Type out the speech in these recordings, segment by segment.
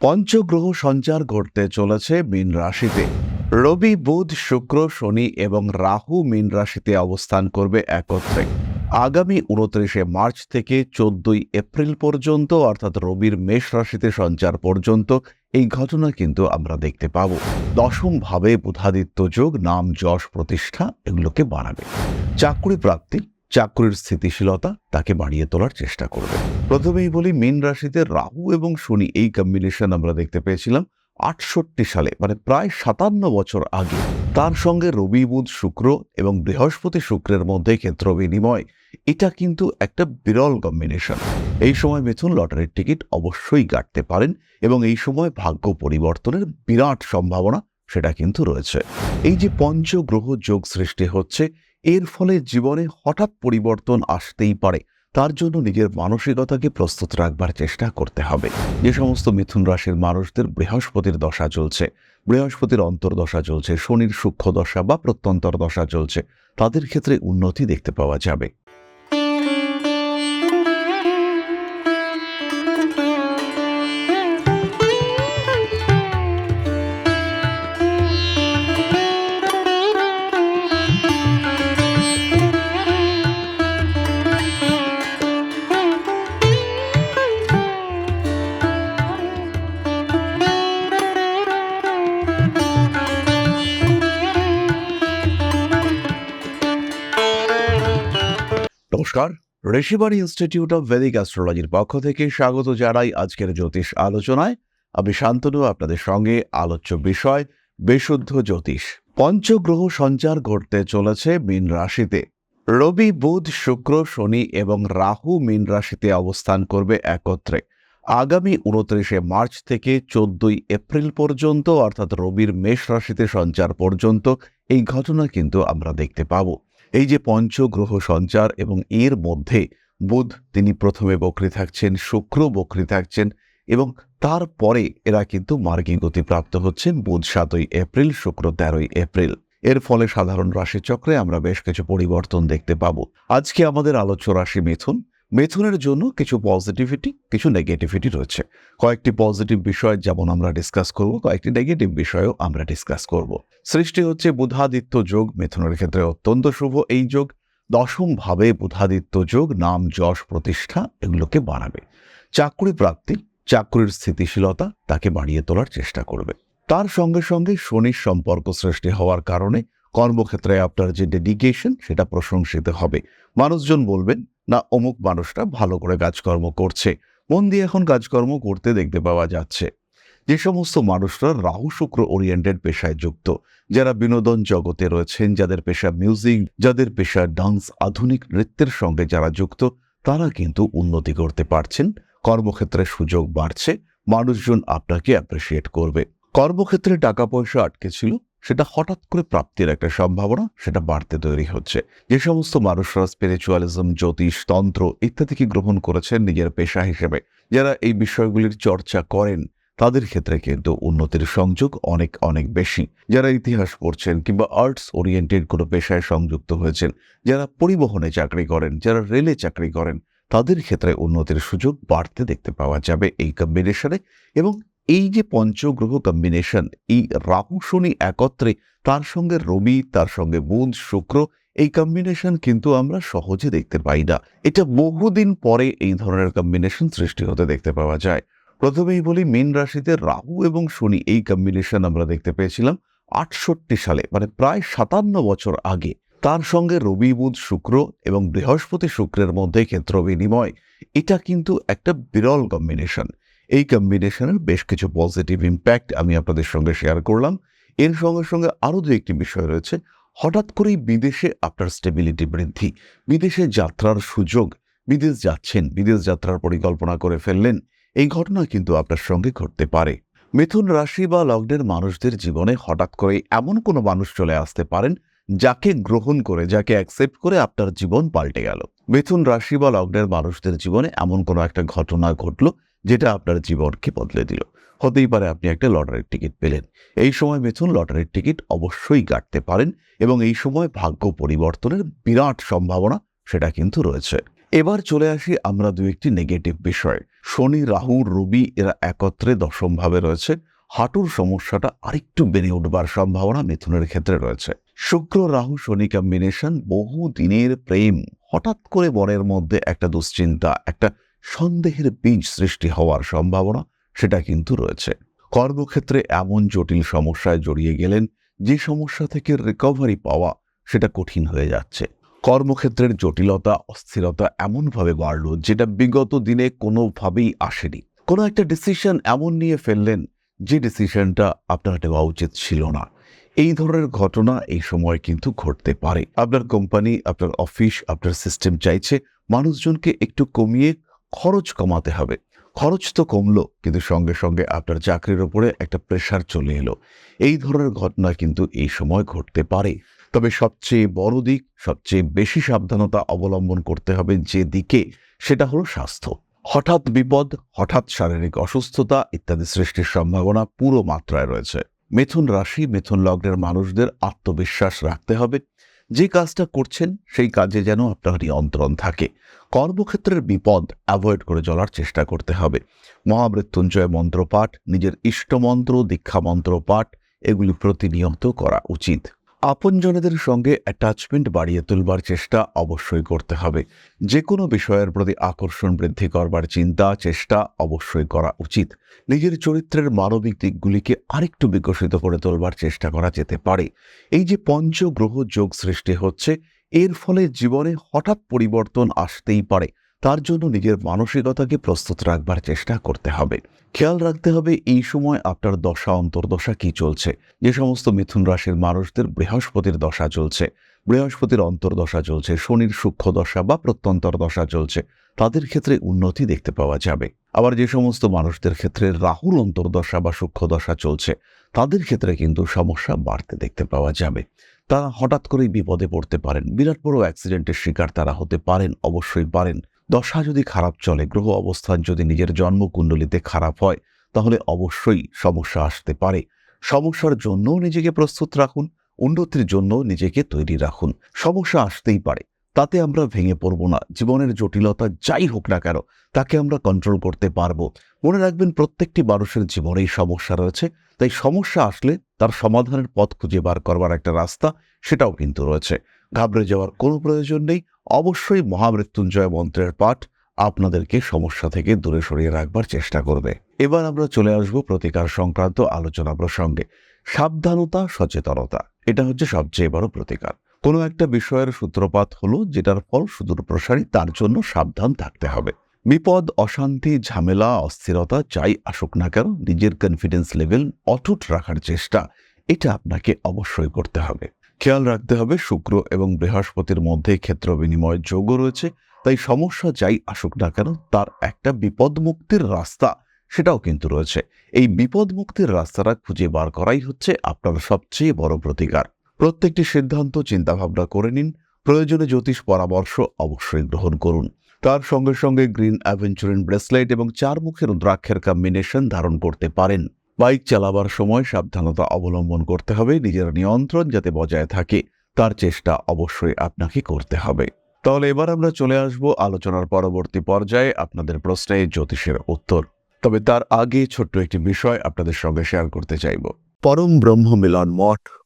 পঞ্চগ্রহ সঞ্চার ঘটতে চলেছে মীন রাশিতে। রবি, বুধ, শুক্র, শনি এবং রাহু মীন রাশিতে অবস্থান করবে একত্রে। আগামী উনত্রিশে মার্চ থেকে চোদ্দই এপ্রিল পর্যন্ত, অর্থাৎ রবির মেষ রাশিতে সঞ্চার পর্যন্ত, এই ঘটনা কিন্তু আমরা দেখতে পাব। দশম ভাবে বুধাদিত্য যোগ, নাম যশ প্রতিষ্ঠা, এগুলোকে বাড়াবে। চাকরি প্রাপ্তি চাকরির স্থিতিশীলতা তাকে বাড়িয়ে তোলার চেষ্টা করবে। প্রথমেই বলি, মীন রাশিতে রাহু এবং শনি এই কম্বিনেশন আমরা দেখতে পেয়েছিলাম আটষট্টি সালে মানে প্রায় সাতান্ন বছর আগে। তার সঙ্গে রবি, বুধ, শুক্র এবং বৃহস্পতি শুক্রের মধ্যে ক্ষেত্র বিনিময়। এটা কিন্তু একটা বিরল কম্বিনেশন এই সময় মিথুন লটারির টিকিট অবশ্যই কাটতে পারেন এবং এই সময় ভাগ্য পরিবর্তনের বিরাট সম্ভাবনা সেটা কিন্তু রয়েছে। এই যে পঞ্চগ্রহ যোগ সৃষ্টি হচ্ছে এর ফলে জীবনে হঠাৎ পরিবর্তন আসতেই পারে। তার জন্য নিজের মানসিকতাকে প্রস্তুত রাখবার চেষ্টা করতে হবে। যে সমস্ত মিথুন রাশির মানুষদের বৃহস্পতির দশা চলছে, বৃহস্পতির অন্তর্দশা চলছে, শনির সূক্ষ্ম দশা বা প্রত্যন্তর দশা চলছে, তাদের ক্ষেত্রে উন্নতি দেখতে পাওয়া যাবে। ঋষিবাণী ইনস্টিটিউট অফ ভেদিক অ্যাস্ট্রোলজির পক্ষ থেকে স্বাগত জানাই আজকের জ্যোতিষ আলোচনায়। আমি শান্তনু, আপনাদের সঙ্গে আলোচ্য বিষয়, বিশুদ্ধ জ্যোতিষ। পঞ্চগ্রহ সঞ্চার ঘটতে চলেছে মীন রাশিতে। রবি, বুধ, শুক্র, শনি এবং রাহু মীন রাশিতে অবস্থান করবে একত্রে। আগামী উনত্রিশে মার্চ থেকে চোদ্দই এপ্রিল পর্যন্ত, অর্থাৎ রবির মেষ রাশিতে সঞ্চার পর্যন্ত, এই ঘটনা কিন্তু আমরা দেখতে পাবো। এই যে পঞ্চগ্রহ সঞ্চার এবং এর মধ্যে বুধ, তিনি প্রথমে বকরি থাকছেন, শুক্র বকরি থাকছেন এবং তারপরে এরা কিন্তু মার্গী গতিপ্রাপ্ত হচ্ছেন বুধ সাতই এপ্রিল, শুক্র তেরোই এপ্রিল। এর ফলে সাধারণ রাশিচক্রে আমরা বেশ কিছু পরিবর্তন দেখতে পাব। আজকে আমাদের আলোচ্য রাশি মিথুন। মিথুনের জন্য কিছু পজিটিভিটি কিছু নেগেটিভিটি রয়েছে। কয়েকটি পজিটিভ বিষয় যেমন আমরা ডিসকাস করব, কয়েকটি নেগেটিভ বিষয়ও আমরা ডিসকাস করব। সৃষ্টি হচ্ছে বুধাদিত্য যোগ, মিথুনের ক্ষেত্রে অত্যন্ত শুভ এই যোগ। দশম ভাবে বুধাদিত্য যোগ, নাম যশ প্রতিষ্ঠা, এগুলোকে বাড়াবে। চাকরি প্রাপ্তি, চাকরির স্থিতিশীলতা তাকে বাড়িয়ে তোলার চেষ্টা করবে। তার সঙ্গে সঙ্গে শনির সম্পর্ক সৃষ্টি হওয়ার কারণে কর্মক্ষেত্রে আপনার যে ডেডিকেশন সেটা প্রশংসিত হবে। মানুষজন বলবেন না অমুক মানুষটা ভালো করে কাজকর্ম করছে। মন দিয়ে এখন কাজকর্ম করতে দেখতে পাওয়া যাচ্ছে। যে সমস্ত মানুষরা রাহু শুক্র ওরিয়েন্টেড পেশায় যুক্ত, যারা বিনোদন জগতে রয়েছেন, যাদের পেশা মিউজিক যাদের পেশা ডান্স আধুনিক নৃত্যের সঙ্গে যারা যুক্ত, তারা কিন্তু উন্নতি করতে পারছেন। কর্মক্ষেত্রে সুযোগ বাড়ছে। মানুষজন আপনাকে অ্যাপ্রিসিয়েট করবে। কর্মক্ষেত্রে টাকা পয়সা আটকে ছিল সেটা হঠাৎ করে প্রাপ্তির একটা সম্ভাবনা, সেটা বাড়তে তৈরি হচ্ছে। যে সমস্ত মানুষরা স্পিরিচুয়ালিজম জ্যোতিষ, তন্ত্র ইত্যাদিকে গ্রহণ করেছেন নিজের পেশা হিসেবে, যারা এই বিষয়গুলির চর্চা করেন, তাদের ক্ষেত্রে কিন্তু উন্নতির সংযোগ অনেক অনেক বেশি। যারা ইতিহাস পড়ছেন কিংবা আর্টস ওরিয়েন্টেড কোনো পেশায় সংযুক্ত হয়েছেন, যারা পরিবহনে চাকরি করেন, যারা রেলে চাকরি করেন, তাদের ক্ষেত্রে উন্নতির সুযোগ বাড়তে দেখতে পাওয়া যাবে এই কম্বিনেশনে এবং এই যে পঞ্চগ্রহ কম্বিনেশন এই রাহু শনি একত্রে, তার সঙ্গে রবি, তার সঙ্গে বুধ, শুক্র, এই কম্বিনেশন কিন্তু আমরা সহজে দেখতে পাই না। এটা বহুদিন পরে এই ধরনের কম্বিনেশন সৃষ্টি হতে দেখতে পাওয়া যায়। প্রথমেই বলি মীন রাশিতে রাহু এবং শনি, এই কম্বিনেশন আমরা দেখতে পেয়েছিলাম আটষট্টি সালে মানে প্রায় সাতান্ন বছর আগে। তার সঙ্গে রবি, বুধ, শুক্র এবং বৃহস্পতি শুক্রের মধ্যে ক্ষেত্র বিনিময়। এটা কিন্তু একটা বিরল কম্বিনেশন এই কম্বিনেশনের বেশ কিছু পজিটিভ ইম্প্যাক্ট আমি আপনাদের সঙ্গে শেয়ার করলাম। এর সঙ্গে সঙ্গে আরও দু একটি বিষয় রয়েছে। হঠাৎ করেই বিদেশে আপনার স্টেবিলিটি বৃদ্ধি, বিদেশে যাত্রার সুযোগ, বিদেশ যাচ্ছেন, বিদেশ যাত্রার পরিকল্পনা করে ফেললেন, এই ঘটনা কিন্তু আপনার সঙ্গে ঘটতে পারে। মিথুন রাশি বা লগ্নের মানুষদের জীবনে হঠাৎ করে এমন কোনো মানুষ চলে আসতে পারেন, যাকে গ্রহণ করে, যাকে অ্যাকসেপ্ট করে আপনার জীবন পাল্টে গেল। মিথুন রাশি বা লগ্নের মানুষদের জীবনে এমন কোনো একটা ঘটনা ঘটলো যেটা আপনার জীবনকে বদলে দিল। হতেই পারে আপনি একটা লটারির টিকিট পেলেন। এই সময় মিথুন লটারির টিকিট অবশ্যই কাটতে পারেন এবং এই সময় ভাগ্য পরিবর্তনের বিরাট সম্ভাবনা সেটা কিন্তু রয়েছে। এবার চলে আসি আমরা দু একটি নেগেটিভ বিষয়। শনি, রাহু, রবি এরা একত্রে দশম ভাবে রয়েছে। হাঁটুর সমস্যাটা আরেকটু বেড়ে উঠবার সম্ভাবনা মিথুনের ক্ষেত্রে রয়েছে। শুক্র, রাহু, শনি কম্বিনেশন বহু দিনের প্রেম। হঠাৎ করে মনের মধ্যে একটা দুশ্চিন্তা, একটা সন্দেহের বীজ সৃষ্টি হওয়ার সম্ভাবনা সেটা কিন্তু রয়েছে। কর্মক্ষেত্রে এমন জটিল সমস্যায় জড়িয়ে গেলেন যে সমস্যা থেকে রিকভারি পাওয়া সেটা কঠিন হয়ে যাচ্ছে। কর্মক্ষেত্রের জটিলতা, অস্থিরতা এমনভাবে বাড়ল যেটা বিগত দিনে কোনোভাবেই আসেনি। কোনো একটা ডিসিশন এমন নিয়ে ফেললেন যে ডিসিশনটা আপনার নেওয়া উচিত ছিল না। এই ধরনের ঘটনা এই সময় কিন্তু ঘটতে পারে। আপনার কোম্পানি আপনার অফিস আপনার সিস্টেম চাইছে মানুষজনকে একটু কমিয়ে খরচ কমাতে হবে। খরচ তো কমলো, কিন্তু সঙ্গে সঙ্গে আপনার চাকরির ওপরে একটা প্রেশার চলে এলো। এই ধরনের ঘটনা কিন্তু এই সময় ঘটতে পারে। তবে সবচেয়ে বড় দিক, সবচেয়ে বেশি সাবধানতা অবলম্বন করতে হবে যে দিকে, সেটা হলো স্বাস্থ্য। হঠাৎ বিপদ, হঠাৎ শারীরিক অসুস্থতা ইত্যাদি সৃষ্টির সম্ভাবনা পুরো মাত্রায় রয়েছে। মিথুন রাশি, মিথুন লগ্নের মানুষদের আত্মবিশ্বাস রাখতে হবে। যে কাজটা করছেন, সেই কাজে যেন আপনার নিয়ন্ত্রণ থাকে। কর্মক্ষেত্রের বিপদ অ্যাভয়েড করে চলার চেষ্টা করতে হবে। মহামৃত্যুঞ্জয় মন্ত্রপাঠ, নিজের ইষ্টমন্ত্র দীক্ষা মন্ত্র পাঠ এগুলি প্রতিনিয়ত করা উচিত। আপনজনেদের সঙ্গে অ্যাটাচমেন্ট বাড়িয়ে তুলবার চেষ্টা অবশ্যই করতে হবে। যে কোনো বিষয়ের প্রতি আকর্ষণ বৃদ্ধি করবার চিন্তা, চেষ্টা অবশ্যই করা উচিত। নিজের চরিত্রের মানবিক দিকগুলিকে আরেকটু বিকশিত করে তোলবার চেষ্টা করা যেতে পারে। এই যে পঞ্চগ্রহ যোগ সৃষ্টি হচ্ছে, এর ফলে জীবনে হঠাৎ পরিবর্তন আসতেই পারে। তার জন্য নিজের মানসিকতাকে প্রস্তুত রাখবার চেষ্টা করতে হবে। খেয়াল রাখতে হবে এই সময় আপনার দশা, অন্তর্দশা কি চলছে। যে সমস্ত মিথুন রাশির মানুষদের বৃহস্পতির দশা চলছে। বৃহস্পতির অন্তর্দশা চলছে, শনির সূক্ষ্ম দশা বা প্রত্যন্তর দশা চলছে। তাদের ক্ষেত্রে উন্নতি দেখতে পাওয়া যাবে। আবার যে সমস্ত মানুষদের ক্ষেত্রে রাহুর অন্তর্দশা বা সূক্ষ্ম দশা চলছে, তাদের ক্ষেত্রে কিন্তু সমস্যা বাড়তে দেখতে পাওয়া যাবে। তারা হঠাৎ করেই বিপদে পড়তে পারেন। বিরাট বড় অ্যাক্সিডেন্টের শিকার তারা হতে পারেন, অবশ্যই পারেন। দশা যদি খারাপ চলে, গ্রহ অবস্থান যদি নিজের জন্মকুণ্ডলিতে খারাপ হয়, তাহলে অবশ্যই সমস্যা আসতে পারে। সমস্যার জন্য নিজেকে প্রস্তুত রাখুন, উন্নতির জন্য নিজেকে তৈরি রাখুন। সমস্যা আসতেই পারে, তাতে আমরা ভেঙে পড়ব না। জীবনের জটিলতা যাই হোক না কেন, তাকে আমরা কন্ট্রোল করতে পারব। মনে রাখবেন, প্রত্যেকটি মানুষের জীবনেই সমস্যা রয়েছে, তাই সমস্যা আসলে তার সমাধানের পথ খুঁজে বার করবার একটা রাস্তা, সেটাও কিন্তু রয়েছে। ঘাবড়ে যাওয়ার কোনো প্রয়োজন নেই অবশ্যই মহামৃত্যুঞ্জয় মন্ত্রের পাঠ আপনাদেরকে সমস্যা থেকে দূরে সরিয়ে রাখবার চেষ্টা করবে। এবার আমরা চলে আসব প্রতিকার সংক্রান্ত আলোচনা প্রসঙ্গে। সাবধানতা, সচেতনতা, এটা হচ্ছে সবচেয়ে বড় প্রতিকার। কোনো একটা বিষয়ের সূত্রপাত হলো, যেটার ফল সুদূর প্রসারী, তার জন্য সাবধান থাকতে হবে। বিপদ, অশান্তি, ঝামেলা, অস্থিরতা যাই আসুক না কেন, নিজের কনফিডেন্স লেভেল অটুট রাখার চেষ্টা, এটা আপনাকে অবশ্যই করতে হবে। খেয়াল রাখতে হবে, শুক্র এবং বৃহস্পতির মধ্যে ক্ষেত্র বিনিময় যোগও রয়েছে, তাই সমস্যা যাই আসুক না কেন, তার একটা বিপদ মুক্তির রাস্তা সেটাও কিন্তু রয়েছে। এই বিপদ মুক্তির রাস্তাটা খুঁজে বার করাই হচ্ছে আপনার সবচেয়ে বড় প্রতিকার। প্রত্যেকটি সিদ্ধান্ত চিন্তাভাবনা করে নিন, প্রয়োজনে জ্যোতিষ পরামর্শ অবশ্যই গ্রহণ করুন। তার সঙ্গে সঙ্গে গ্রিন অ্যাভেঞ্চুরিন ব্রেসলেট এবং চার মুখের রুদ্রাক্ষের কম্বিনেশন ধারণ করতে পারেন। বাইক চালাবার সময় সাবধানতা অবলম্বন করতে হবে, নিজের নিয়ন্ত্রণ যাতে বজায় থাকে, তার চেষ্টা অবশ্যই আপনাকে করতে হবে। তাহলে এবার আমরা চলে আসব আলোচনার পরবর্তী পর্যায়ে আপনাদের প্রশ্নে জ্যোতিষের উত্তর। তবে তার আগে ছোট্ট একটি বিষয় আপনাদের সঙ্গে শেয়ার করতে চাইব। পরম ব্রহ্ম মিলন মঠ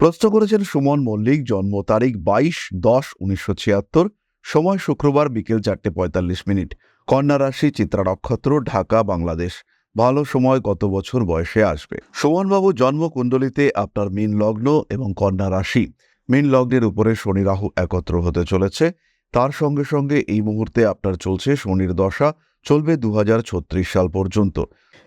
প্রশ্ন করেছেন সুমন মল্লিক, জন্ম তারিখ বাইশ দশ উনিশশো ছিয়াত্তর, সময় শুক্রবার বিকেল চারটে পঁয়তাল্লিশ মিনিট। কন্যা রাশি, চিত্রা নক্ষত্র, ঢাকা, বাংলাদেশ। ভালো সময়, গত বছর বয়সে আসবে। সুমনবাবু জন্মকুণ্ডলিতে আপনার মীন লগ্ন এবং কন্যা রাশি। মীন লগ্নের উপরে শনি রাহু একত্র হতে চলেছে। তার সঙ্গে সঙ্গে এই মুহূর্তে আপনার চলছে শনির দশা, চলবে দুহাজার ছত্রিশ সাল পর্যন্ত।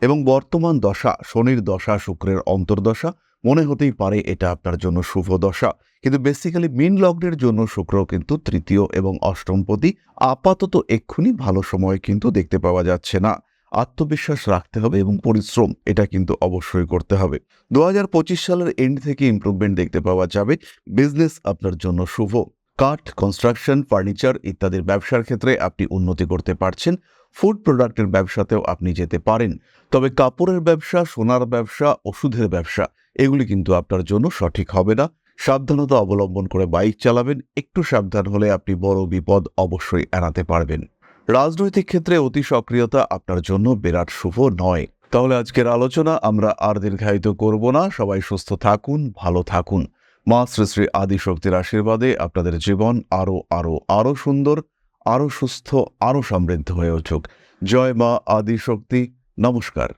এবং বর্তমান দশা, শনির দশা, শুক্রের অন্তর্দশা মনে হতেই পারে এটা আপনার জন্য শুভ দশা। কিন্তু বেসিক্যালি মিন লগ্নের জন্য শুক্র কিন্তু তৃতীয় এবং অষ্টমপতি আপাতত এক্ষুনি ভালো সময় কিন্তু দেখতে পাওয়া যাচ্ছে না। আত্মবিশ্বাস রাখতে হবে এবং পরিশ্রম, এটা কিন্তু অবশ্যই করতে হবে। দু হাজার পঁচিশ সালের এন্ড থেকে ইমপ্রুভমেন্ট দেখতে পাওয়া যাবে। বিজনেস আপনার জন্য শুভ। কাঠ কনস্ট্রাকশন ফার্নিচার ইত্যাদির ব্যবসার ক্ষেত্রে আপনি উন্নতি করতে পারছেন। ফুড প্রোডাক্টের ব্যবসাতেও আপনি যেতে পারেন। তবে কাপড়ের ব্যবসা, সোনার ব্যবসা, ওষুধের ব্যবসা, এগুলি কিন্তু আপনার জন্য সঠিক হবে না। সাবধানতা অবলম্বন করে বাইক চালাবেন, একটু সাবধান হলে আপনি বড় বিপদ অবশ্যই এড়াতে পারবেন। রাজনৈতিক ক্ষেত্রে অতি সক্রিয়তা আপনার জন্য বিরাট শুভ নয়। তাহলে আজকের আলোচনা আমরা আর দীর্ঘায়িত করব না। সবাই সুস্থ থাকুন, ভালো থাকুন। মা শ্রী শ্রী আদিশক্তির আশীর্বাদে আপনাদের জীবন আরও আরও আরও সুন্দর। আরও সুস্থ আরও সমৃদ্ধ হয়ে উঠুক। জয় মা আদিশক্তি। নমস্কার।